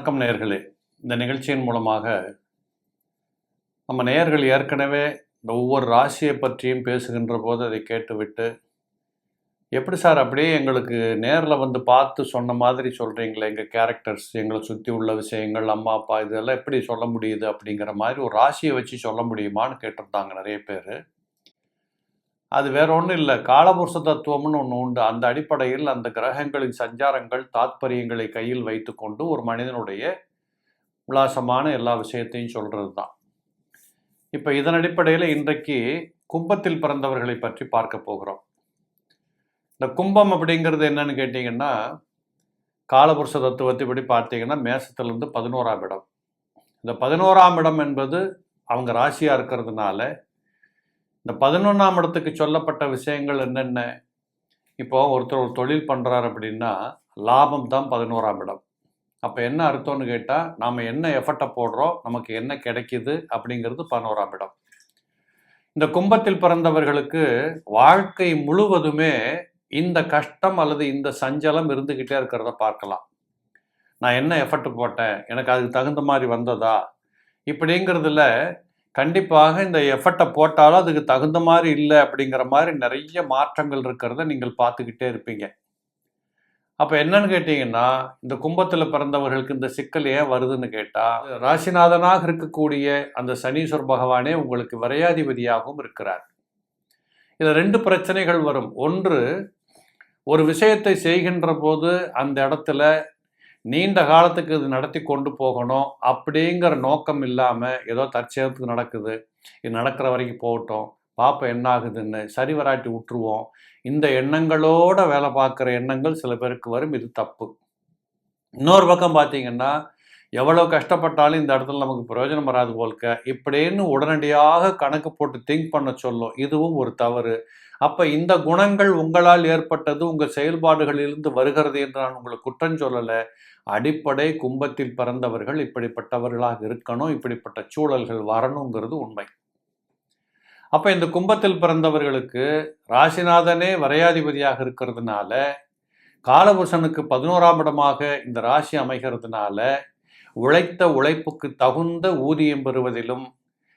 வணக்கம் நேர்களே இந்த நிகழ்ச்சியின் மூலமாக நம்ம நேயர்கள் ஏற்கனவே இந்த ஒவ்வொரு ராசியை பற்றியும் பேசுகின்ற போது அதை கேட்டுவிட்டு எப்படி சார் அப்படியே எங்களுக்கு நேரில் வந்து பார்த்து சொன்ன மாதிரி சொல்கிறீங்களே எங்கள் கேரக்டர்ஸ் எங்களை சுற்றி உள்ள விஷயங்கள் அம்மா அப்பா இதெல்லாம் எப்படி சொல்ல முடியுது அப்படிங்கிற மாதிரி ஒரு ராசியை வச்சு சொல்ல முடியுமான்னு கேட்டிருந்தாங்க நிறைய பேர். அது வேற ஒன்றும் இல்லை. காலபுருஷ தத்துவம்னு ஒன்று உண்டு. அந்த அடிப்படையில் அந்த கிரகங்களின் சஞ்சாரங்கள் தாத்பரியங்களை கையில் வைத்துக்கொண்டு ஒரு மனிதனுடைய விலாசமான எல்லா விஷயத்தையும் சொல்கிறது தான் இப்போ இதன் அடிப்படையில் இன்றைக்கு கும்பத்தில் பிறந்தவர்களை பற்றி பார்க்க போகிறோம். இந்த கும்பம் அப்படிங்கிறது என்னன்னு கேட்டிங்கன்னா காலபுருஷ தத்துவத்தை படி பார்த்தீங்கன்னா மேசத்திலிருந்து பதினோராம் இடம். இந்த பதினோராம் இடம் என்பது அவங்க ராசியாக இருக்கிறதுனால இந்த பதினொன்றாம் இடத்துக்கு சொல்லப்பட்ட விஷயங்கள் என்னென்ன? இப்போ ஒருத்தர் ஒரு தொழில் பண்ணுறாரு அப்படின்னா லாபம் தான் பதினோராம் இடம். அப்போ என்ன அர்த்தம்னு கேட்டால் நாம் என்ன எஃபர்ட்டை போடுறோம் நமக்கு என்ன கிடைக்குது அப்படிங்கிறது பதினோராம் இடம். இந்த கும்பத்தில் பிறந்தவர்களுக்கு வாழ்க்கை முழுவதுமே இந்த கஷ்டம் அல்லது இந்த சஞ்சலம் இருந்துக்கிட்டே இருக்கிறத பார்க்கலாம். நான் என்ன எஃபர்ட் போட்டேன்? எனக்கு அதுக்கு தகுந்த மாதிரி வந்ததா? இப்படிங்கிறதுல கண்டிப்பாக இந்த எஃபர்ட்டை போட்டாலும் அதுக்கு தகுந்த மாதிரி இல்லை அப்படிங்கிற மாதிரி நிறைய மாற்றங்கள் இருக்கிறத நீங்கள் பார்த்துக்கிட்டே இருப்பீங்க. அப்போ என்னன்னு கேட்டிங்கன்னா இந்த கும்பத்தில் பிறந்தவர்களுக்கு இந்த சிக்கல் ஏன் வருதுன்னு கேட்டால் ராசிநாதனாக இருக்கக்கூடிய அந்த சனீஸ்வர் பகவானே உங்களுக்கு விரையாதிபதியாகவும் இருக்கிறார். இதில் ரெண்டு பிரச்சனைகள் வரும். ஒன்று ஒரு விஷயத்தை செய்கின்ற போது அந்த இடத்துல நீண்ட காலத்துக்கு இது நடத்தி கொண்டு போகணும் அப்படிங்கிற நோக்கம் இல்லாமல் ஏதோ தற்செயலத்துக்கு நடக்குது. இது நடக்கிற வரைக்கும் போகட்டும். பார்ப்போம் என்ன ஆகுதுன்னு சரி வராட்டி விட்டுருவோம் இந்த எண்ணங்களோட வேலை பார்க்குற எண்ணங்கள் சில பேருக்கு வரும். இது தப்பு. இன்னொரு பக்கம் பார்த்தீங்கன்னா எவ்வளோ கஷ்டப்பட்டாலும் இந்த இடத்துல நமக்கு பிரயோஜனம் வராது போல்க இப்படின்னு உடனடியாக கணக்கு போட்டு திங்க் பண்ண சொல்லும். இதுவும் ஒரு தவறு. அப்போ இந்த குணங்கள் உங்களால் ஏற்பட்டது உங்கள் செயல்பாடுகளிலிருந்து வருகிறது என்று நான் உங்களை குற்றம் சொல்லலை. அடிப்படை கும்பத்தில் பிறந்தவர்கள் இப்படிப்பட்டவர்களாக இருக்கணும் இப்படிப்பட்ட சூழல்கள் வரணுங்கிறது உண்மை. அப்போ இந்த கும்பத்தில் பிறந்தவர்களுக்கு ராசிநாதனே வரையாதிபதியாக இருக்கிறதுனால காலபுருஷனுக்கு பதினோராம் இடமாக இந்த ராசி அமைகிறதுனால உழைத்த உழைப்புக்கு தகுந்த ஊதியம் பெறுவதிலும்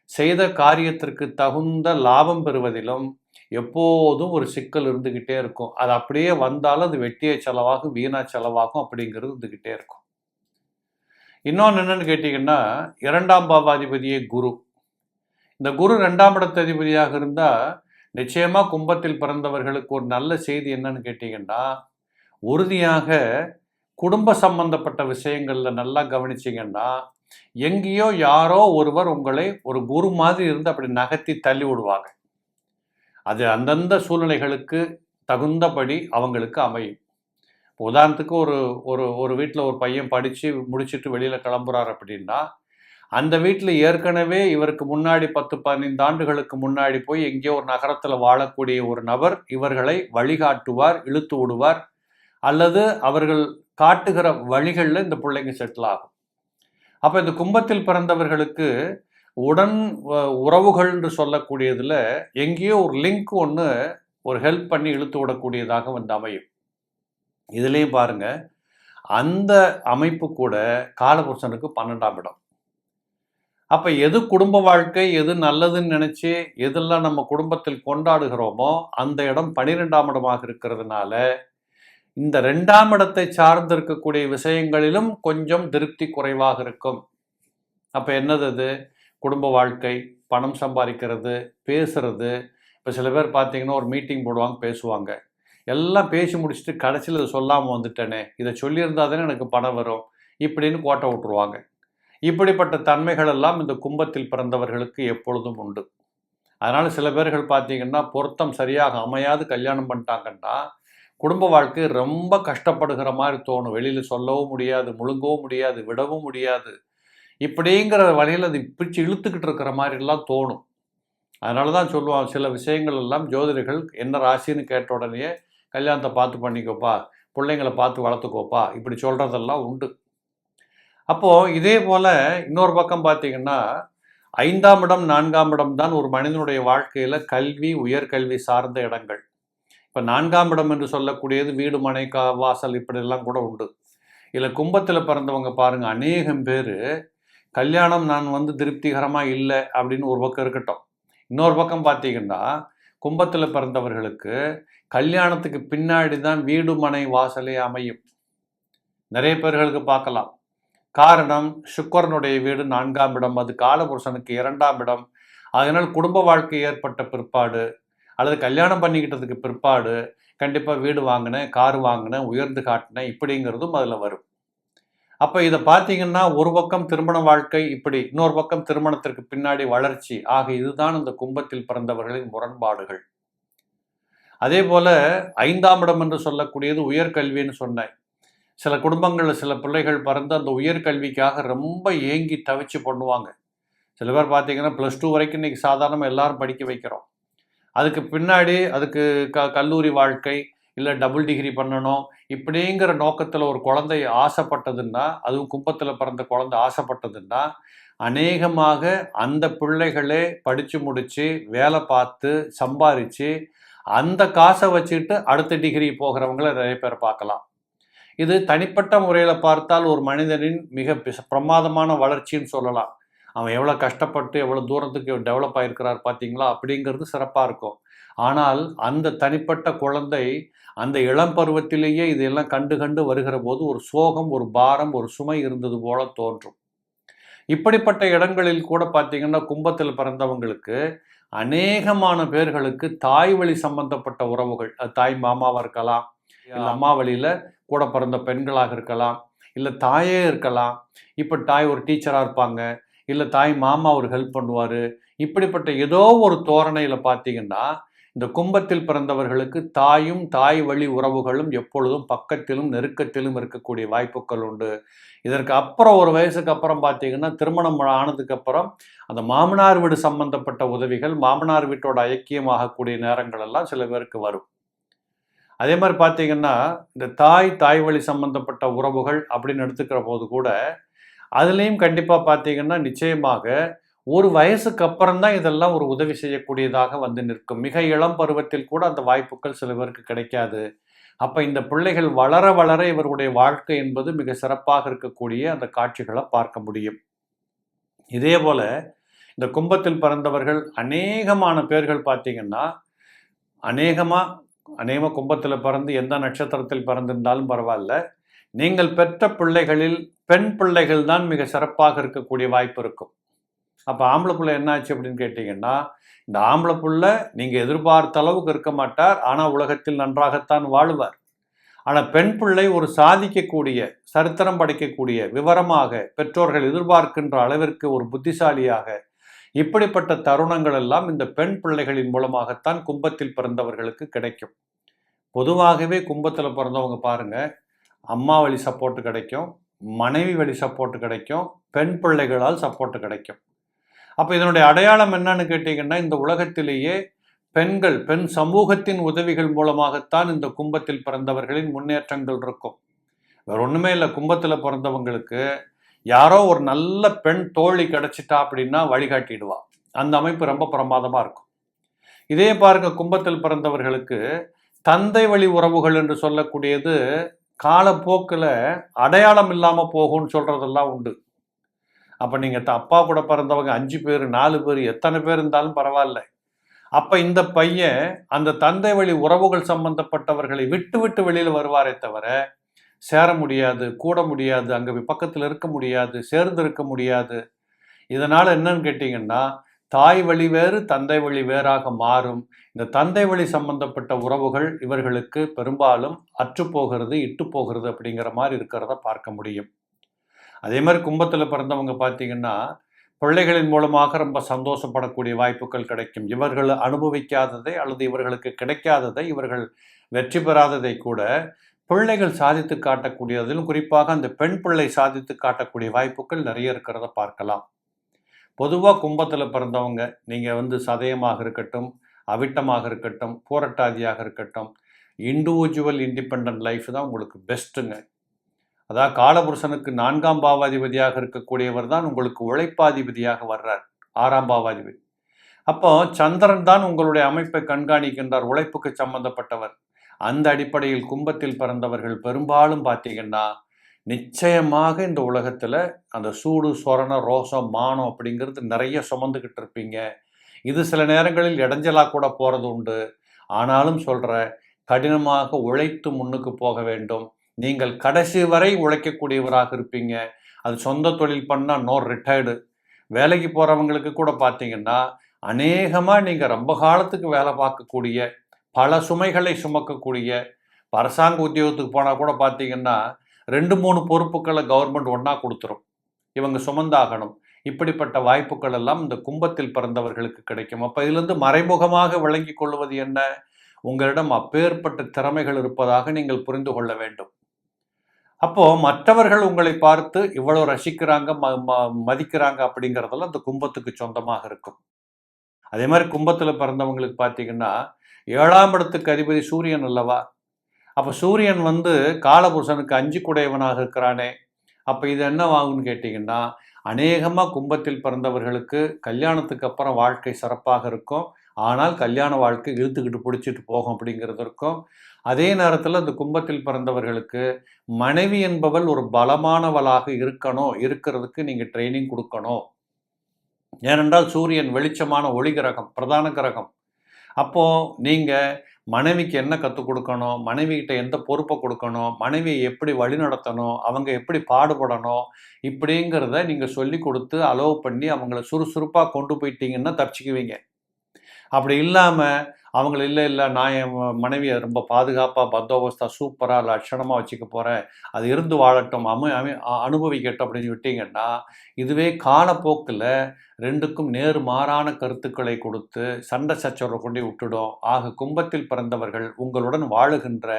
செய்த காரியத்திற்கு தகுந்த லாபம் பெறுவதிலும் எப்போதும் ஒரு சிக்கல் இருந்துக்கிட்டே இருக்கும். அது அப்படியே வந்தாலும் அது வெட்டிய செலவாகும் வீணா செலவாகும் அப்படிங்கிறது இருந்துக்கிட்டே இருக்கும். இன்னொன்று என்னன்னு கேட்டிங்கன்னா இரண்டாம் பாவாதிபதியே குரு. இந்த குரு ரெண்டாம் இடத்ததிபதியாக இருந்தால் நிச்சயமாக கும்பத்தில் பிறந்தவர்களுக்கு ஒரு நல்ல செய்தி என்னன்னு கேட்டிங்கன்னா உறுதியாக குடும்ப சம்பந்தப்பட்ட விஷயங்களில் நல்லா கவனிச்சிங்கன்னா எங்கேயோ யாரோ ஒருவர் உங்களை ஒரு குரு மாதிரி இருந்து அப்படி நகர்த்தி தள்ளி விடுவாங்க. அது அந்தந்த சூழ்நிலைகளுக்கு தகுந்தபடி அவங்களுக்கு அமையும். உதாரணத்துக்கு ஒரு ஒரு ஒரு வீட்டில் ஒரு பையன் படித்து முடிச்சுட்டு வெளியில் கிளம்புறார் அப்படின்னா அந்த வீட்டில் ஏற்கனவே இவருக்கு முன்னாடி பத்து பதினைந்து ஆண்டுகளுக்கு முன்னாடி போய் எங்கேயோ ஒரு நகரத்தில் வாழக்கூடிய ஒரு நபர் இவர்களை வழிகாட்டுவார் இழுத்து விடுவார் அல்லது அவர்கள் காட்டுகிற வழிகளில் இந்த பிள்ளைங்க செட்டில் ஆகும். அப்போ இந்த கும்பத்தில் பிறந்தவர்களுக்கு உடன் உறவுகள் என்று சொல்லக்கூடியதில் எங்கேயோ ஒரு லிங்க் ஒன்று ஒரு ஹெல்ப் பண்ணி இழுத்து விடக்கூடியதாக வந்து அமையும். இதுலேயும் பாருங்க அந்த அமைப்பு கூட காலபுருஷனுக்கு பன்னெண்டாம் இடம். அப்போ எது குடும்ப வாழ்க்கை எது நல்லதுன்னு நினச்சி எதெல்லாம் நம்ம குடும்பத்தில் கொண்டாடுகிறோமோ அந்த இடம் பனிரெண்டாம் இடமாக இருக்கிறதுனால இந்த ரெண்டாம் இடத்தை சார்ந்து இருக்கக்கூடிய விஷயங்களிலும் கொஞ்சம் திருப்தி குறைவாக இருக்கும். அப்போ என்னது அது? குடும்ப வாழ்க்கை பணம் சம்பாதிக்கிறது பேசுறது. இப்போ சில பேர் பார்த்தீங்கன்னா ஒரு மீட்டிங் போடுவாங்க பேசுவாங்க. எல்லாம் பேசி முடிச்சுட்டு கடைசியில் இதை சொல்லாமல் வந்துட்டேனே இதை சொல்லியிருந்தா தானே எனக்கு பணம் வரும் இப்படின்னு கோட்டை விட்டுருவாங்க. இப்படிப்பட்ட தன்மைகள் எல்லாம் இந்த கும்பத்தில் பிறந்தவர்களுக்கு எப்பொழுதும் உண்டு. அதனால் சில பேர்கள் பார்த்தீங்கன்னா பொருத்தம் சரியாக அமையாது கல்யாணம் பண்ணிட்டாங்கன்னா குடும்ப வாழ்க்கை ரொம்ப கஷ்டப்படுகிற மாதிரி தோணும். வெளியில் சொல்லவும் முடியாது முழுங்கவும் முடியாது விடவும் முடியாது. இப்படிங்கிற வழியில் அது பிடிச்சி இழுத்துக்கிட்டு இருக்கிற மாதிரிலாம் தோணும். அதனால தான் சொல்லுவாங்க சில விஷயங்கள் எல்லாம் ஜோதிடர்கள் என்ன ராசின்னு கேட்ட உடனே கல்யாணத்தை பார்த்து பண்ணிக்கோப்பா பிள்ளைங்களை பார்த்து வளர்த்துக்கோப்பா இப்படி சொல்கிறதெல்லாம் உண்டு. அப்போது இதே போல் இன்னொரு பக்கம் பார்த்தீங்கன்னா ஐந்தாம் இடம் நான்காம் இடம் தான் ஒரு மனிதனுடைய வாழ்க்கையில் கல்வி உயர்கல்வி சார்ந்த இடங்கள். இப்போ நான்காம் இடம் என்று சொல்லக்கூடியது வீடு மனை கா வாசல் இப்படியெல்லாம் கூட உண்டு. இதில் கும்பத்தில் பிறந்தவங்க பாருங்கள் அநேகம் பேர் கல்யாணம் நான் வந்து திருப்திகரமாக இல்லை அப்படின்னு ஒரு பக்கம் இருக்கட்டும். இன்னொரு பக்கம் பார்த்தீங்கன்னா கும்பத்தில் பிறந்தவர்களுக்கு கல்யாணத்துக்கு பின்னாடி தான் வீடு மனை வாசலே அமையும். நிறைய பேர்களுக்கு பார்க்கலாம். காரணம் சுக்கரனுடைய வீடு நான்காம் இடம் அது காலபுருஷனுக்கு இரண்டாம் இடம். அதனால் குடும்ப வாழ்க்கை ஏற்பட்ட பிற்பாடு அல்லது கல்யாணம் பண்ணிக்கிட்டதுக்கு பிற்பாடு கண்டிப்பாக வீடு வாங்கினேன் கார் வாங்கினேன் உயர்ந்து காட்டினேன் இப்படிங்கிறதும் அதில் வரும். அப்போ இதை பார்த்தீங்கன்னா ஒரு பக்கம் திருமண வாழ்க்கை இப்படி இன்னொரு பக்கம் திருமணத்திற்கு பின்னாடி வளர்ச்சி. ஆக இதுதான் இந்த கும்பத்தில் பிறந்தவர்களின் முரண்பாடுகள். அதே போல ஐந்தாம் இடம் என்று சொல்லக்கூடியது உயர்கல்வின்னு சொன்னேன். சில குடும்பங்களில் சில பிள்ளைகள் பிறந்து அந்த உயர்கல்விக்காக ரொம்ப ஏங்கி தவிச்சு பண்ணுவாங்க. சில பேர் பார்த்தீங்கன்னா ப்ளஸ் டூ வரைக்கும் இன்றைக்கி சாதாரணமாக எல்லாரும் படிக்க வைக்கிறோம். அதுக்கு பின்னாடி அதுக்கு க கல்லூரி வாழ்க்கை இல்லை டபுள் டிகிரி பண்ணணும் இப்படிங்கிற நோக்கத்தில் ஒரு குழந்தை ஆசைப்பட்டதுன்னா அதுவும் கும்பத்தில் பிறந்த குழந்தை ஆசைப்பட்டதுன்னா அநேகமாக அந்த பிள்ளைகளே படித்து முடித்து வேலை பார்த்து சம்பாரித்து அந்த காசை வச்சுக்கிட்டு அடுத்த டிகிரி போகிறவங்கள நிறைய பேர் பார்க்கலாம். இது தனிப்பட்ட முறையில் பார்த்தால் ஒரு மனிதனின் மிக பிரமாதமான வளர்ச்சின்னு சொல்லலாம். அவன் எவ்வளோ கஷ்டப்பட்டு எவ்வளோ தூரத்துக்கு டெவலப் ஆகிருக்கிறார் பார்த்தீங்களா? அப்படிங்கிறது சிறப்பாக இருக்கும். ஆனால் அந்த தனிப்பட்ட குழந்தை அந்த இளம் பருவத்திலேயே இதையெல்லாம் கண்டு கண்டு வருகிற போது ஒரு சோகம் ஒரு பாரம் ஒரு சுமை இருந்தது போல தோன்றும். இப்படிப்பட்ட இடங்களில் கூட பார்த்தீங்கன்னா கும்பத்தில் பிறந்தவங்களுக்கு அநேகமான பேர்களுக்கு தாய் வழி சம்பந்தப்பட்ட உறவுகள் தாய் மாமாவாக இருக்கலாம் இல்லை அம்மா வழியில் கூட பிறந்த பெண்களாக இருக்கலாம் இல்லை தாயே இருக்கலாம். இப்போ தாய் ஒரு டீச்சராக இருப்பாங்க இல்லை தாய் மாமா ஒரு ஹெல்ப் பண்ணுவார். இப்படிப்பட்ட ஏதோ ஒரு தோரணையில் பார்த்தீங்கன்னா இந்த கும்பத்தில் பிறந்தவர்களுக்கு தாயும் தாய் வழி உறவுகளும் எப்பொழுதும் பக்கத்திலும் நெருக்கத்திலும் இருக்கக்கூடிய வாய்ப்புகள் உண்டு. இதற்கு அப்புறம் ஒரு வயசுக்கு அப்புறம் பார்த்தீங்கன்னா திருமணம் ஆனதுக்கு அப்புறம் அந்த மாமனார் வீடு சம்பந்தப்பட்ட உதவிகள் மாமனார் வீட்டோட ஐக்கியமாகக்கூடிய நேரங்கள் எல்லாம் சில பேருக்கு வரும். அதே மாதிரி பார்த்தீங்கன்னா இந்த தாய் தாய் வழி சம்பந்தப்பட்ட உறவுகள் அப்படின்னு எடுத்துக்கிற போது கூட அதுலேயும் கண்டிப்பாக பார்த்தீங்கன்னா நிச்சயமாக ஒரு வயசுக்கு அப்புறம் தான் இதெல்லாம் ஒரு உதவி செய்யக்கூடியதாக வந்து நிற்கும். மிக இளம் பருவத்தில் கூட அந்த வாய்ப்புகள் சில பேருக்கு கிடைக்காது. அப்போ இந்த பிள்ளைகள் வளர வளர இவருடைய வாழ்க்கை என்பது மிக சிறப்பாக இருக்கக்கூடிய அந்த காட்சிகளை பார்க்க முடியும். இதே போல இந்த கும்பத்தில் பிறந்தவர்கள் அநேகமான பேர்கள் பார்த்தீங்கன்னா அநேகமாக அநேகமாக கும்பத்தில் பிறந்து எந்த நட்சத்திரத்தில் பிறந்திருந்தாலும் பரவாயில்ல. நீங்கள் பெற்ற பிள்ளைகளில் பெண் பிள்ளைகள் தான் மிக சிறப்பாக இருக்கக்கூடிய வாய்ப்பு இருக்கும். அப்போ ஆம்பளை பிள்ளை என்னாச்சு அப்படின்னு கேட்டிங்கன்னா இந்த ஆம்பளை புள்ள நீங்கள் எதிர்பார்த்த அளவுக்கு இருக்க மாட்டார் ஆனால் உலகத்தில் நன்றாகத்தான் வாழுவார். ஆனால் பெண் பிள்ளை ஒரு சாதிக்கக்கூடிய சரித்திரம் படைக்கக்கூடிய விவரமாக பெற்றோர்கள் எதிர்பார்க்கின்ற அளவிற்கு ஒரு புத்திசாலியாக இப்படிப்பட்ட தருணங்கள் எல்லாம் இந்த பெண் பிள்ளைகளின் மூலமாகத்தான் கும்பத்தில் பிறந்தவர்களுக்கு கிடைக்கும். பொதுவாகவே கும்பத்தில் பிறந்தவங்க பாருங்கள் அம்மா வழி சப்போர்ட் கிடைக்கும் மனைவி வழி சப்போர்ட் கிடைக்கும் பெண் பிள்ளைகளால் சப்போர்ட் கிடைக்கும். அப்போ இதனுடைய அடையாளம் என்னன்னு கேட்டீங்கன்னா இந்த உலகத்திலேயே பெண்கள் பெண் சமூகத்தின் உதவிகள் மூலமாகத்தான் இந்த கும்பத்தில் பிறந்தவர்களின் முன்னேற்றங்கள் இருக்கும். வேற ஒன்றுமே இல்லை கும்பத்தில் பிறந்தவங்களுக்கு யாரோ ஒரு நல்ல பெண் தோழி கிடைச்சிட்டா அப்படின்னா வழிகாட்டிடுவா. அந்த அமைப்பு ரொம்ப பிரமாதமாக இருக்கும். இதே பாருங்க கும்பத்தில் பிறந்தவர்களுக்கு தந்தை வழி உறவுகள் என்று சொல்லக்கூடியது காலப்போக்கில் அடையாளம் இல்லாமல் போகும்னு சொல்கிறதெல்லாம் உண்டு. அப்போ நீங்கள் அப்பா கூட பிறந்தவங்க அஞ்சு பேர் நாலு பேர் எத்தனை பேர் இருந்தாலும் பரவாயில்ல. அப்போ இந்த பையன் அந்த தந்தை வழி உறவுகள் சம்பந்தப்பட்டவர்களை விட்டு விட்டு வெளியில் வருவாரே தவிர சேர முடியாது கூட முடியாது அங்கே பக்கத்தில் இருக்க முடியாது சேர்ந்து இருக்க முடியாது. இதனால் என்னன்னு கேட்டிங்கன்னா தாய் வழி வேறு தந்தை வழி வேறாக மாறும். இந்த தந்தை வழி சம்பந்தப்பட்ட உறவுகள் இவர்களுக்கு பெரும்பாலும் அற்றுப்போகிறது இட்டு போகிறது அப்படிங்கிற மாதிரி இருக்கிறத பார்க்க முடியும். அதே மாதிரி கும்பத்தில் பிறந்தவங்க பார்த்தீங்கன்னா பிள்ளைகளின் மூலமாக ரொம்ப சந்தோஷப்படக்கூடிய வாய்ப்புகள் கிடைக்கும். இவர்கள் அனுபவிக்காததை அல்லது இவர்களுக்கு கிடைக்காததை இவர்கள் வெற்றி பெறாததை கூட பிள்ளைகள் சாதித்து காட்டக்கூடிய அதிலும் குறிப்பாக அந்த பெண் பிள்ளை சாதித்து காட்டக்கூடிய வாய்ப்புகள் நிறைய இருக்கிறத பார்க்கலாம். பொதுவாக கும்பத்தில் பிறந்தவங்க நீங்கள் வந்து சதயமாக இருக்கட்டும் அவிட்டமாக இருக்கட்டும் போராட்டாதியாக இருக்கட்டும் இண்டிவிஜுவல் இண்டிபெண்ட் லைஃப் தான் உங்களுக்கு பெஸ்ட்டுங்க அதாவது காலபுருஷனுக்கு நான்காம் பாவாதிபதியாக இருக்கக்கூடியவர் தான் உங்களுக்கு உழைப்பாதிபதியாக வர்றார் ஆறாம் பாவாதிபதி. அப்போ சந்திரன் தான் உங்களுடைய அமைப்பை கண்காணிக்கின்றார் உழைப்புக்கு சம்பந்தப்பட்டவர். அந்த அடிப்படையில் கும்பத்தில் பிறந்தவர்கள் பெரும்பாலும் பார்த்தீங்கன்னா நிச்சயமாக இந்த உலகத்தில் அந்த சூடு சொரண ரோசம் மானம் அப்படிங்கிறது நிறைய சுமந்துக்கிட்டு இருப்பீங்க. இது சில நேரங்களில் இடைஞ்சலாக கூட போகிறது உண்டு. ஆனாலும் சொல்கிற கடினமாக உழைத்து முன்னுக்கு போக வேண்டும். நீங்கள் கடைசி வரை உழைக்கக்கூடியவராக இருப்பீங்க. அது சொந்த தொழில் பண்ணால் நோ ரிட்டையர்டு வேலைக்கு போகிறவங்களுக்கு கூட பார்த்தீங்கன்னா அநேகமாக நீங்கள் ரொம்ப காலத்துக்கு வேலை பார்க்கக்கூடிய பல சுமைகளை சுமக்கக்கூடிய அரசாங்க உத்தியோகத்துக்கு போனால் கூட பார்த்தீங்கன்னா ரெண்டு மூணு பொறுப்புகளை கவர்மெண்ட் ஒன்றா கொடுத்துரும். இவங்க சுமந்தாகணும். இப்படிப்பட்ட வாய்ப்புகள் எல்லாம் இந்த கும்பத்தில் பிறந்தவர்களுக்கு கிடைக்கும். அப்போ இதிலிருந்து மறைமுகமாக விளங்கி கொள்வது என்ன? உங்களிடம் அப்பேற்பட்ட திறமைகள் இருப்பதாக நீங்கள் புரிந்து கொள்ள வேண்டும். அப்போது மற்றவர்கள் உங்களை பார்த்து இவ்வளோ ரசிக்கிறாங்க ம- ம- மதிக்கிறாங்க அப்படிங்கிறதெல்லாம் இந்த கும்பத்துக்கு சொந்தமாக இருக்கும். அதே மாதிரி கும்பத்தில் பிறந்தவங்களுக்கு பார்த்தீங்கன்னா ஏழாம் இடத்துக்கு அதிபதி சூரியன் அல்லவா? அப்போ சூரியன் வந்து காலபுருஷனுக்கு அஞ்சு குடையவனாக இருக்கிறானே. அப்போ இது என்ன ஆகும்னு கேட்டிங்கன்னா அநேகமாக கும்பத்தில் பிறந்தவர்களுக்கு கல்யாணத்துக்கு அப்புறம் வாழ்க்கை சிறப்பாக இருக்கும். ஆனால் கல்யாண வாழ்க்கை இழுத்துக்கிட்டு பிடிச்சிட்டு போகும் அப்படிங்கிறது இருக்கும். அதே நேரத்தில் அந்த கும்பத்தில் பிறந்தவர்களுக்கு மனைவி என்பவள் ஒரு பலமானவளாக இருக்கணும் இருக்கிறதுக்கு நீங்கள் ட்ரைனிங் கொடுக்கணும். ஏனென்றால் சூரியன் வெளிச்சமான ஒளி கிரகம் பிரதான கிரகம். அப்போது நீங்கள் மனைவிக்கு என்ன கற்றுக் கொடுக்கணும் மனைவிக்கிட்ட எந்த பொறுப்பை கொடுக்கணும் மனைவியை எப்படி வழிநடத்தணும் அவங்க எப்படி பாடுபடணும் இப்படிங்கிறத நீங்கள் சொல்லி கொடுத்து அலோவ் பண்ணி அவங்கள சுறுசுறுப்பாக கொண்டு போயிட்டீங்கன்னா தப்பிச்சுக்குவீங்க. அப்படி இல்லாமல் அவங்கள இல்லை இல்லை நான் என் மனைவியை ரொம்ப பாதுகாப்பாக பந்தோபஸ்தா சூப்பராக லட்சணமாக வச்சுக்க போகிறேன் அது இருந்து வாழட்டும் அமை அமி அனுபவிக்கட்டும் அப்படின்னு விட்டீங்கன்னா இதுவே காலப்போக்கில் ரெண்டுக்கும் நேர் மாறான கருத்துக்களை கொடுத்து சண்டை சச்சரவை கொண்டு விட்டுடும். ஆக கும்பத்தில் பிறந்தவர்கள் உங்களுடன் வாழுகின்ற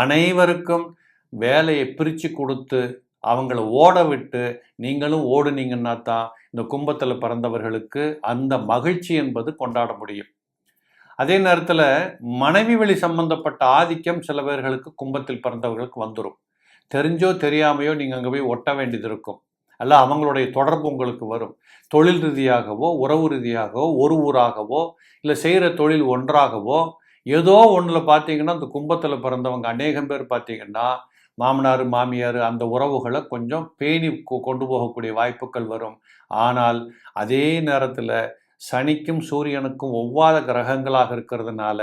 அனைவருக்கும் வேலையை பிரித்து கொடுத்து அவங்கள ஓட விட்டு நீங்களும் ஓடுனீங்கன்னா தான் இந்த கும்பத்தில் பிறந்தவர்களுக்கு அந்த மகிழ்ச்சி என்பது கொண்டாட முடியும். அதே நேரத்தில் மனைவி வழி சம்பந்தப்பட்ட ஆதிக்கம் சில பேர்களுக்கு கும்பத்தில் பிறந்தவர்களுக்கு வந்துடும் தெரிஞ்சோ தெரியாமையோ நீங்கள் அங்கே போய் ஒட்ட வேண்டியது இருக்கும். அல்ல அவங்களுடைய தொடர்பு உங்களுக்கு வரும். தொழில் ரீதியாகவோ உறவு ரீதியாகவோ ஒரு ஊராகவோ இல்லை செய்கிற தொழில் ஒன்றாகவோ ஏதோ ஒன்றில் பார்த்தீங்கன்னா இந்த கும்பத்தில் பிறந்தவங்க அநேகம் பேர் பார்த்தீங்கன்னா மாமனார் மாமியார் அந்த உறவுகளை கொஞ்சம் பேணி கொ- கொண்டு போகக்கூடிய வாய்ப்புகள் வரும். ஆனால் அதே நேரத்தில் சனிக்கும் சூரியனுக்கும் ஒவ்வாத கிரகங்களாக இருக்கிறதுனால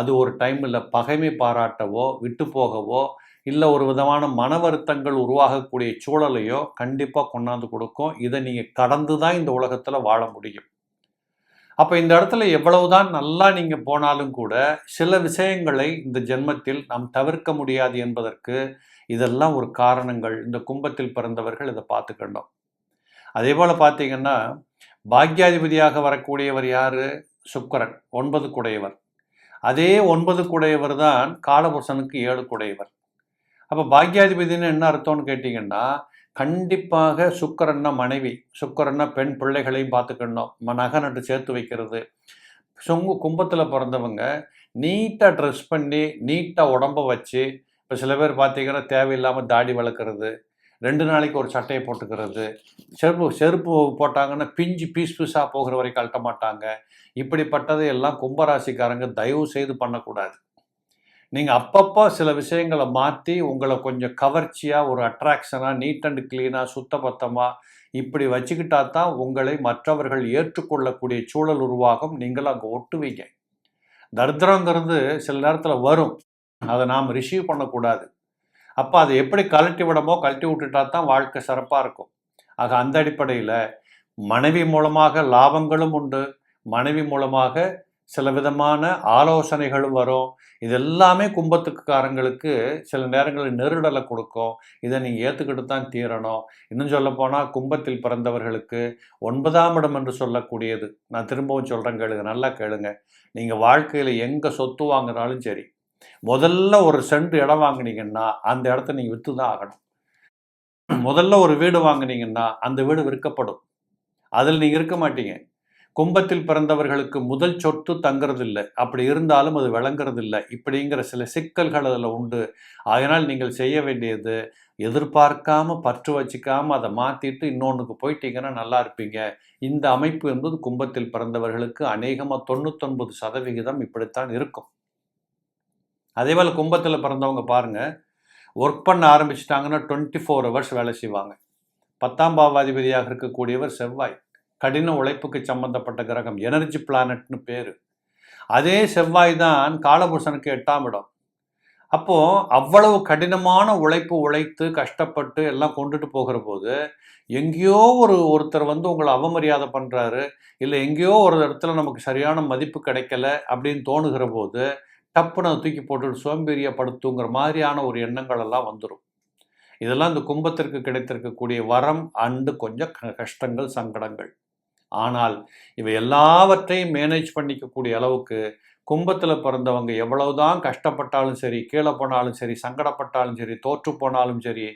அது ஒரு டைமில் பகைமை பாராட்டவோ விட்டு போகவோ இல்லை ஒரு விதமான மன வருத்தங்கள் உருவாகக்கூடிய சூழலையோ கண்டிப்பாக கொண்டாந்து கொடுக்கும். இதை நீங்கள் கடந்து தான் இந்த உலகத்தில் வாழ முடியும். அப்போ இந்த இடத்துல எவ்வளவுதான் நல்லா நீங்கள் போனாலும் கூட சில விஷயங்களை இந்த ஜென்மத்தில் நாம் தவிர்க்க முடியாது என்பதற்கு இதெல்லாம் ஒரு காரணங்கள். இந்த கும்பத்தில் பிறந்தவர்கள் இதை பார்த்துக்கணும். அதே போல் பார்த்தீங்கன்னா பாக்யாதிபதியாக வரக்கூடியவர் யார்? சுக்கரன் ஒன்பது குடையவர். அதே ஒன்பது குடையவர் தான் காலபுருஷனுக்கு ஏழு குடையவர். அப்போ பாக்யாதிபதினு என்ன அர்த்தம்னு கேட்டிங்கன்னா கண்டிப்பாக சுக்கிரன்னா மனைவி சுக்கரன்னா பெண் பிள்ளைகளையும் பார்த்துக்கணும். ம- நகை நட்டு சேர்த்து வைக்கிறது. சொங்கு கும்பத்தில் பிறந்தவங்க நீட்டாக ட்ரெஸ் பண்ணி நீட்டாக உடம்ப வச்சு இப்போ சில பேர் பார்த்தீங்கன்னா தேவையில்லாமல் தாடி வளர்க்குறது ரெண்டு நாளைக்கு ஒரு சட்டையை போட்டுக்கிறது. செருப்பு செருப்பு போட்டாங்கன்னா பிஞ்சு பீஸ் பீஸாக போகிற வரைக்கும் அழட்ட மாட்டாங்க. இப்படிப்பட்டதை எல்லாம் கும்பராசிக்காரங்க தயவு செய்து பண்ணக்கூடாது. நீங்கள் அப்பப்போ சில விஷயங்களை மாற்றி உங்களை கொஞ்சம் கவர்ச்சியாக ஒரு அட்ராக்ஷனாக நீட் அண்ட் க்ளீனாக சுத்தபத்தமாக இப்படி வச்சுக்கிட்டா தான் உங்களை மற்றவர்கள் ஏற்றுக்கொள்ளக்கூடிய சூழல் உருவாகும். நீங்கள் அங்கே ஒட்டுவீங்க. தரித்திரங்கிறது சில நேரத்தில் வரும். அதை நாம் ரிசீவ் பண்ணக்கூடாது. அப்போ அதை எப்படி கழட்டி விடமோ கழட்டி விட்டுட்டா தான் வாழ்க்கை சிறப்பாக இருக்கும். ஆக அந்த அடிப்படையில் மனைவி மூலமாக லாபங்களும் உண்டு. மனைவி மூலமாக சில விதமான ஆலோசனைகளும் வரும். இது எல்லாமே கும்பத்துக்காரங்களுக்கு சில நேரங்களில் நெருடலை கொடுக்கும். இதை நீங்கள் ஏற்றுக்கிட்டு தான் தீரணும். இன்னும் சொல்லப்போனால் கும்பத்தில் பிறந்தவர்களுக்கு ஒன்பதாம் இடம் என்று சொல்லக்கூடியது. நான் திரும்பவும் சொல்கிறேன் கேளுங்க நல்லா கேளுங்க. நீங்கள் வாழ்க்கையில் எங்கே சொத்து வாங்கினாலும் சரி முதல்ல ஒரு சென்ட் இடம் வாங்கினீங்கன்னா அந்த இடத்த நீங்கள் விற்று தான் ஆகணும். முதல்ல ஒரு வீடு வாங்குனீங்கன்னா அந்த வீடு விற்கப்படும். அதில் நீங்கள் இருக்க மாட்டீங்க. கும்பத்தில் பிறந்தவர்களுக்கு முதல் சொத்து தங்குறது இல்லை அப்படி இருந்தாலும் அது விளங்குறது இல்லை இப்படிங்கிற சில சிக்கல்கள் அதில் உண்டு. அதனால் நீங்கள் செய்ய வேண்டியது எதிர்பார்க்காம பற்று வச்சுக்காம அதை மாற்றிட்டு இன்னொன்றுக்கு போயிட்டீங்கன்னா நல்லா இருப்பீங்க. இந்த அமைப்பு என்பது கும்பத்தில் பிறந்தவர்களுக்கு அநேகமாக தொண்ணூத்தொன்பது சதவிகிதம் இப்படித்தான் இருக்கும். அதே போல் கும்பத்தில் பிறந்தவங்க பாருங்கள் ஒர்க் பண்ண ஆரம்பிச்சிட்டாங்கன்னா டுவெண்ட்டி ஃபோர் ஹவர்ஸ் வேலை செய்வாங்க. பத்தாம் பாவாதிபதியாக இருக்கக்கூடியவர் செவ்வாய். கடின உழைப்புக்கு சம்பந்தப்பட்ட கிரகம் எனர்ஜி பிளானட்னு பேர். அதே செவ்வாய் தான் காலபூஷனுக்கு எட்டாம் இடம். அப்போது அவ்வளவு கடினமான உழைப்பு உழைத்து கஷ்டப்பட்டு எல்லாம் கொண்டுட்டு போகிற போது எங்கேயோ ஒரு ஒருத்தர் வந்து உங்களை அவமரியாதை பண்ணுறாரு இல்லை எங்கேயோ ஒரு இடத்துல நமக்கு சரியான மதிப்பு கிடைக்கல அப்படின்னு தோணுகிற போது டப்புன்னு அதை தூக்கி போட்டுட்டு சோம்பேறியப்படுத்துங்கிற மாதிரியான ஒரு எண்ணங்கள் எல்லாம் வந்துடும் இதெல்லாம் இந்த கும்பத்திற்கு கிடைத்திருக்கக்கூடிய வரம் அண்டு கொஞ்சம் க- கஷ்டங்கள் சங்கடங்கள். ஆனால் இவை எல்லாவற்றையும் மேனேஜ் பண்ணிக்கக்கூடிய அளவுக்கு கும்பத்தில் பிறந்தவங்க எவ்வளவுதான் கஷ்டப்பட்டாலும் சரி கீழே போனாலும் சரி சங்கடப்பட்டாலும் சரி தோற்று போனாலும் சரி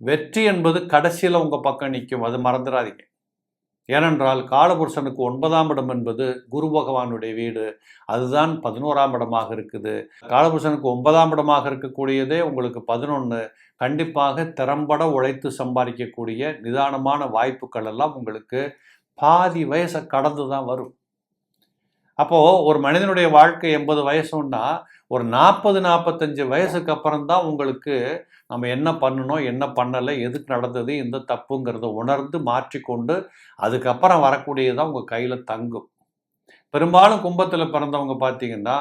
வெற்றி என்பது கடைசியில் உங்கள் பக்கம் நிற்கும் அது மறந்துடாதீங்க. ஏனென்றால் காலபுருஷனுக்கு ஒன்பதாம் இடம் என்பது குரு பகவானுடைய வீடு. அதுதான் பதினோராம் இடமாக இருக்குது. காலபுருஷனுக்கு ஒன்பதாம் இடமாக இருக்கக்கூடியதே உங்களுக்கு பதினொன்று கண்டிப்பாக திறம்பட உழைத்து சம்பாதிக்கக்கூடிய நிதானமான வாய்ப்புகள் எல்லாம் உங்களுக்கு பாதி வயசை கடந்து தான் வரும். அப்போது ஒரு மனிதனுடைய வாழ்க்கை எண்பது வயசுன்னா ஒரு நாற்பது நாற்பத்தஞ்சு வயசுக்கு அப்புறம் தான் உங்களுக்கு நம்ம என்ன பண்ணணும் என்ன பண்ணலை எதுக்கு நடந்தது இந்த தப்புங்கிறத உணர்ந்து மாற்றிக்கொண்டு அதுக்கப்புறம் வரக்கூடியதான் உங்கள் கையில் தங்கும். பெரும்பாலும் கும்பத்தில் பிறந்தவங்க பார்த்தீங்கன்னா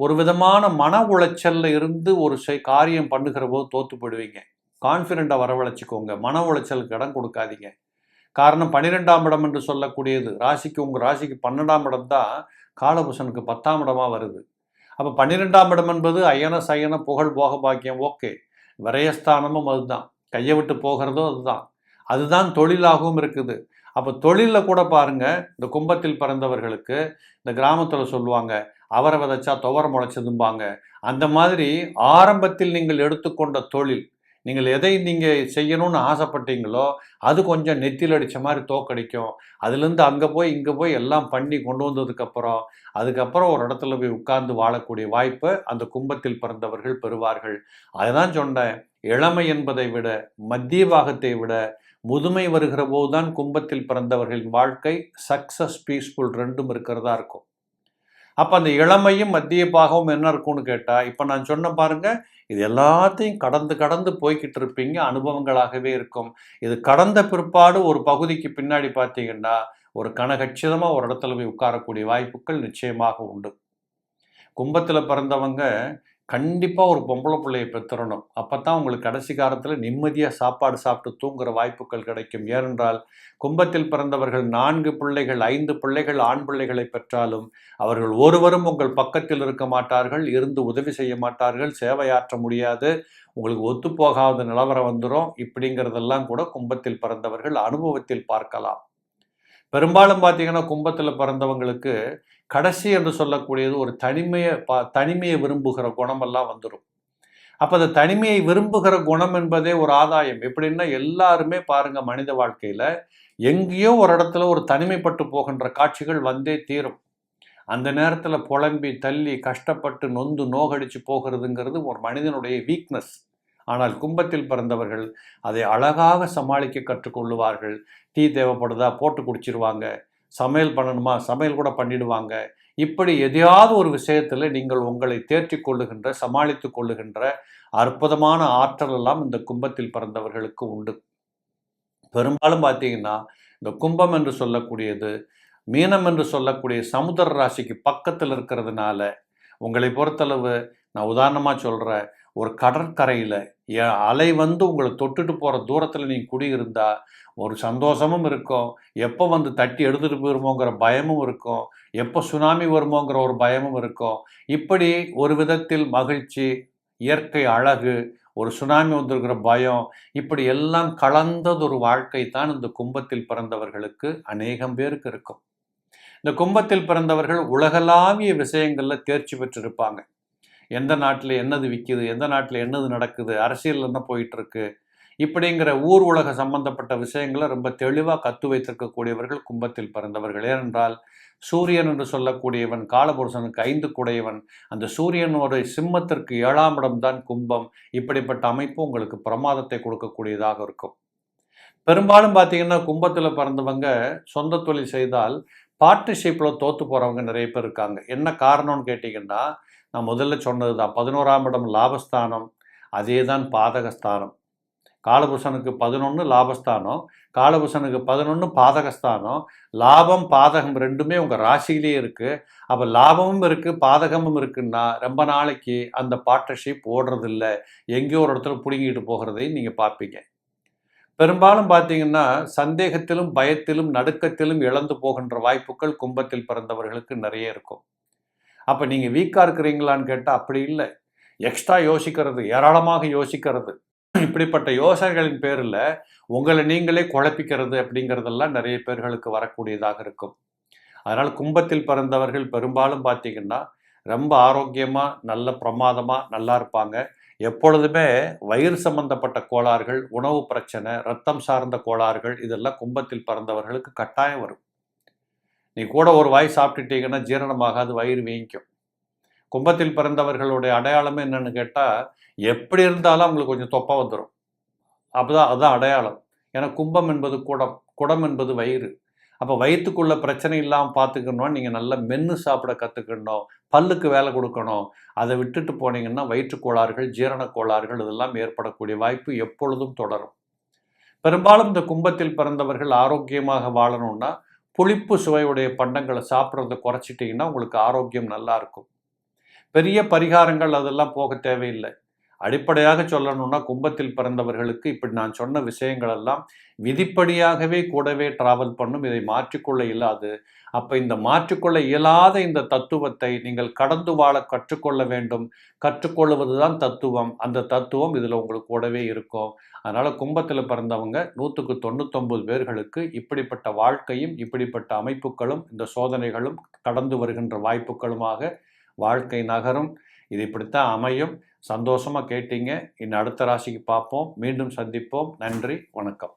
ஒரு விதமான மன உளைச்சலில் இருந்து ஒரு செய் காரியம் பண்ணுகிற போது தோற்று போயிடுவீங்க. கான்ஃபிடெண்ட்டாக வரவழைச்சிக்கோங்க. மன உளைச்சலுக்கு இடம் கொடுக்காதீங்க. காரணம் பன்னிரெண்டாம் இடம் என்று சொல்லக்கூடியது. ராசிக்கு உங்கள் ராசிக்கு பன்னெண்டாம் இடம் தான் காலபுஷனுக்கு பத்தாம் இடமாக வருது. அப்போ பன்னிரெண்டாம் இடம் என்பது அயன சயன புகழ் போக பாக்கியம். ஓகே. விரயஸ்தானமும் அதுதான். கையை விட்டு போகிறதும் அதுதான். அதுதான் தொழிலாகவும் இருக்குது. அப்போ தொழிலில் கூட பாருங்கள் இந்த கும்பத்தில் பிறந்தவர்களுக்கு இந்த கிராமத்தில் சொல்லுவாங்க அவரை விதைச்சா துவர முளைச்சதும்பாங்க. அந்த மாதிரி ஆரம்பத்தில் நீங்கள் எடுத்துக்கொண்ட தொழில் நீங்கள் எதை நீங்கள் செய்யணும்னு ஆசைப்பட்டீங்களோ அது கொஞ்சம் நெத்தியில் அடித்த மாதிரி தோக்கடிக்கும். அதுலேருந்து அங்கே போய் இங்கே போய் எல்லாம் பண்ணி கொண்டு வந்ததுக்கப்புறம் அதுக்கப்புறம் ஒரு இடத்துல போய் உட்கார்ந்து வாழக்கூடிய வாய்ப்பை அந்த கும்பத்தில் பிறந்தவர்கள் பெறுவார்கள். அதுதான் சொன்னேன். இளமை என்பதை விட மத்திய பாகத்தை விட முதுமை வருகிற போதுதான் கும்பத்தில் பிறந்தவர்களின் வாழ்க்கை சக்சஸ் பீஸ்ஃபுல் ரெண்டும் இருக்கிறதா இருக்கும். அப்போ அந்த இளமையும் மத்திய பாகமும் என்ன இருக்கும்னு கேட்டால் இப்போ நான் சொன்ன பாருங்க இது எல்லாத்தையும் கடந்து கடந்து போய்கிட்டு இருப்பீங்க அனுபவங்களாகவே இருக்கும். இது கடந்த பிற்பாடு ஒரு பகுதிக்கு பின்னாடி பார்த்தீங்கன்னா ஒரு கனகச்சிதமாக ஒரு இடத்துல போய் உட்காரக்கூடிய வாய்ப்புகள் நிச்சயமாக உண்டு. கும்பத்தில் பிறந்தவங்க கண்டிப்பாக ஒரு பொம்பளை பிள்ளையை பெற்றுடணும் அப்போ தான் உங்களுக்கு கடைசி காலத்தில் நிம்மதியாக சாப்பாடு சாப்பிட்டு தூங்குற வாய்ப்புகள் கிடைக்கும். ஏனென்றால் கும்பத்தில் பிறந்தவர்கள் நான்கு பிள்ளைகள் ஐந்து பிள்ளைகள் ஆண் பிள்ளைகளை பெற்றாலும் அவர்கள் ஒருவரும் உங்கள் பக்கத்தில் இருக்க மாட்டார்கள் இருந்து உதவி செய்ய மாட்டார்கள் சேவையாற்ற முடியாது உங்களுக்கு ஒத்துப்போகாத நிலவரம் வந்துடும் இப்படிங்கிறதெல்லாம் கூட கும்பத்தில் பிறந்தவர்கள் அனுபவத்தில் பார்க்கலாம். பெரும்பாலும் பார்த்தீங்கன்னா கும்பத்தில் பிறந்தவங்களுக்கு கடைசி என்று சொல்லக்கூடியது ஒரு தனிமையை பா தனிமையை விரும்புகிற குணமெல்லாம் வந்துடும் அப்போ அந்த தனிமையை விரும்புகிற குணம் என்பதே ஒரு ஆதாயம். எப்படின்னா எல்லாருமே பாருங்க மனித வாழ்க்கையில் எங்கேயோ ஒரு இடத்துல ஒரு தனிமைப்பட்டு போகின்ற காட்சிகள் வந்தே தீரும். அந்த நேரத்தில் புலம்பி தள்ளி கஷ்டப்பட்டு நொந்து நோகடிச்சு போகிறதுங்கிறது ஒரு மனிதனுடைய வீக்னஸ் ஆனால் கும்பத்தில் பிறந்தவர்கள் அதை அழகாக சமாளிக்க கற்றுக்கொள்ளுவார்கள். டீ தேவைப்படுதா? போட்டு குடிச்சிருவாங்க. சமையல் பண்ணணுமா? சமையல் கூட பண்ணிடுவாங்க. இப்படி எதையாவது ஒரு விஷயத்தில் நீங்கள் உங்களை தேற்றி கொள்ளுகின்ற சமாளித்து கொள்ளுகின்ற அற்புதமான ஆற்றல் எல்லாம் இந்த கும்பத்தில் பிறந்தவர்களுக்கு உண்டு. பெரும்பாலும் பார்த்தீங்கன்னா இந்த கும்பம் என்று சொல்லக்கூடியது மீனம் என்று சொல்லக்கூடிய சமுத்திர ராசிக்கு பக்கத்தில் இருக்கிறதுனால உங்களை பொறுத்தளவு நான் உதாரணமாக சொல்கிறேன் ஒரு கடற்கரையில் அலை வந்து உங்களை தொட்டுட்டு போகிற தூரத்தில் நீங்கள் குடியிருந்தா ஒரு சந்தோஷமும் இருக்கும். எப்போ வந்து தட்டி எடுத்துகிட்டு போயிருமோங்கிற பயமும் இருக்கும். எப்போ சுனாமி வருமோங்கிற ஒரு பயமும் இருக்கும். இப்படி ஒரு விதத்தில் மகிழ்ச்சி இயற்கை அழகு ஒரு சுனாமி வந்திருக்கிற பயம் இப்படி எல்லாம் கலந்ததொரு வாழ்க்கை தான் இந்த கும்பத்தில் பிறந்தவர்களுக்கு அநேகம் பேருக்கு இருக்கும். இந்த கும்பத்தில் பிறந்தவர்கள் உலகளாவிய விஷயங்களில் தேர்ச்சி பெற்றிருப்பாங்க. எந்த நாட்டில் என்னது விற்கிது எந்த நாட்டில் என்னது நடக்குது அரசியல் என்ன போயிட்டு இருக்கு இப்படிங்கிற ஊர் உலக சம்பந்தப்பட்ட விஷயங்களை ரொம்ப தெளிவாக கத்து வைத்திருக்கக்கூடியவர்கள் கும்பத்தில் பிறந்தவர்கள். ஏனென்றால் சூரியன் என்று சொல்லக்கூடியவன் காலபுருஷனுக்கு ஐந்து குடையவன் அந்த சூரியனோட சிம்மத்திற்கு ஏழாம் இடம்தான் கும்பம். இப்படிப்பட்ட அமைப்பு உங்களுக்கு பிரமாதத்தை கொடுக்கக்கூடியதாக இருக்கும். பெரும்பாலும் பார்த்தீங்கன்னா கும்பத்தில் பிறந்தவங்க சொந்த தொழில் செய்தால் பார்ட்னர்ஷிப்பில் தோற்று போகிறவங்க நிறைய பேர் இருக்காங்க. என்ன காரணம்னு கேட்டிங்கன்னா நான் முதல்ல சொன்னது தான் பதினோராம் இடம் லாபஸ்தானம் அதே தான் பாதகஸ்தானம். காலபுருஷனுக்கு பதினொன்று லாபஸ்தானம் காலபுருஷனுக்கு பதினொன்று பாதகஸ்தானம். லாபம் பாதகம் ரெண்டுமே உங்கள் ராசியிலேயே இருக்குது அப்போ லாபமும் இருக்குது பாதகமும் இருக்குன்னா ரொம்ப நாளைக்கு அந்த பார்ட்னர்ஷிப் ஓடுறதில்ல. எங்கேயோ ஒரு இடத்துல பிடுங்கிட்டு போகிறதையும் நீங்கள் பார்ப்பீங்க. பெரும்பாலும் பார்த்தீங்கன்னா சந்தேகத்திலும் பயத்திலும் நடுக்கத்திலும் இழந்து போகின்ற வாய்ப்புகள் கும்பத்தில் பிறந்தவர்களுக்கு நிறைய இருக்கும். அப்போ நீங்கள் வீக்காக இருக்கிறீங்களான்னு கேட்டால் அப்படி இல்லை. எக்ஸ்ட்ரா யோசிக்கிறது ஏராளமாக யோசிக்கிறது. இப்படிப்பட்ட யோசனைகளின் பேரில் உங்களை நீங்களே குழப்பிக்கிறது அப்படிங்கிறதெல்லாம் நிறைய பேர்களுக்கு வரக்கூடியதாக இருக்கும். அதனால் கும்பத்தில் பிறந்தவர்கள் பெரும்பாலும் பார்த்தீங்கன்னா ரொம்ப ஆரோக்கியமாக நல்ல பிரமாதமாக நல்லா இருப்பாங்க. எப்பொழுதுமே வயிறு சம்பந்தப்பட்ட கோளாறுகள் உணவு பிரச்சனை ரத்தம் சார்ந்த கோளாறுகள் இதெல்லாம் கும்பத்தில் பிறந்தவர்களுக்கு கட்டாயம் வரும். நீ கூட ஒரு வாய் சாப்பிட்டுட்டீங்கன்னா ஜீரணமாகாது வயிறு வீங்கிக்கும். கும்பத்தில் பிறந்தவர்களுடைய அடையாளமே என்னன்னு கேட்டால் எப்படி இருந்தாலும் அவங்களுக்கு கொஞ்சம் தொப்பை வந்துடும் அப்போதான் அதுதான் அடையாளம். ஏன்னா கும்பம் என்பது குடம் குடம் என்பது வயிறு. அப்போ வயிற்றுக்குள்ள பிரச்சனை இல்லாமல் பார்த்துக்கணும் நீங்கள் நல்லா மென்று சாப்பிட கற்றுக்கணும் பல்லுக்கு வேலை கொடுக்கணும். அதை விட்டுட்டு போனீங்கன்னா வயிற்று கோளாறுகள் ஜீரண கோளாறுகள் இதெல்லாம் ஏற்படக்கூடிய வாய்ப்பு எப்பொழுதும் தொடரும். பெரும்பாலும் இந்த கும்பத்தில் பிறந்தவர்கள் ஆரோக்கியமாக வாழணும்னா புளிப்பு சுவையுடைய பண்டங்களை சாப்பிட்றத குறைச்சிட்டிங்கன்னா உங்களுக்கு ஆரோக்கியம் நல்லா இருக்கும். பெரிய பரிகாரங்கள் அதெல்லாம் போக தேவையில்லை. அடிப்படையாக சொல்லணும்னா கும்பத்தில் பிறந்தவர்களுக்கு இப்படி நான் சொன்ன விஷயங்கள் எல்லாம் விதிப்படியாகவே கூடவே டிராவல் பண்ணும். இதை மாற்றிக்கொள்ள இயலாது. அப்போ இந்த மாற்றிக்கொள்ள இயலாத இந்த தத்துவத்தை நீங்கள் கடந்து வாழ கற்றுக்கொள்ள வேண்டும். கற்றுக்கொள்வது தான் தத்துவம். அந்த தத்துவம் இதில் உங்களுக்கு கூடவே இருக்கும். அதனால் கும்பத்தில் பிறந்தவங்க நூற்றுக்கு தொண்ணூத்தொம்பது பேர்களுக்கு இப்படிப்பட்ட வாழ்க்கையும் இப்படிப்பட்ட அமைப்புகளும் இந்த சோதனைகளும் கடந்து வருகின்ற வாய்ப்புகளுமாக வாழ்க்கை நகரும். இது இப்படித்தான் அமையும். சந்தோஷமாக கேட்டீங்க. இன்னும் அடுத்த ராசிக்கு பார்ப்போம். மீண்டும் சந்திப்போம். நன்றி. வணக்கம்.